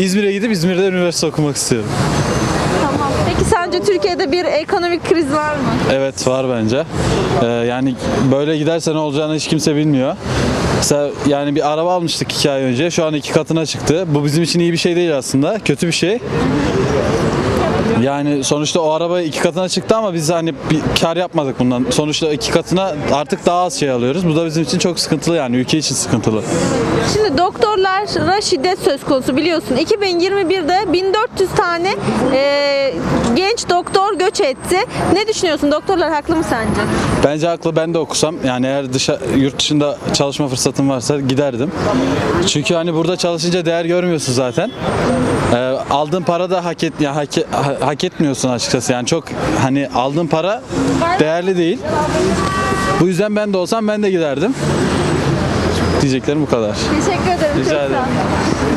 İzmir'e gidip İzmir'de üniversite okumak istiyorum. Tamam. Peki sence Türkiye'de bir ekonomik kriz var mı? Evet var bence. Ee, yani böyle giderse ne olacağını hiç kimse bilmiyor. Mesela yani bir araba almıştık iki ay önce. Şu an iki katına çıktı. Bu bizim için iyi bir şey değil aslında. Kötü bir şey. Yani sonuçta o araba iki katına çıktı ama biz hani bir kar yapmadık bundan. Sonuçta iki katına artık daha az şey alıyoruz. Bu da bizim için çok sıkıntılı yani ülke için sıkıntılı. Şimdi doktorlara şiddet söz konusu biliyorsun. 2021'de 1400 tane e, genç doktor göç etti. Ne düşünüyorsun? Doktorlar haklı mı sence? Bence haklı ben de okusam yani eğer dışa, yurt dışında çalışma fırsatım varsa giderdim. Çünkü hani burada çalışınca değer görmüyorsun zaten. Ee, aldığın para da hak, et, ya hak, ha- hak etmiyorsun açıkçası yani çok hani aldığın para değerli değil. Bu yüzden ben de olsam ben de giderdim. Diyeceklerim bu kadar. Teşekkür ederim. Rica ederim.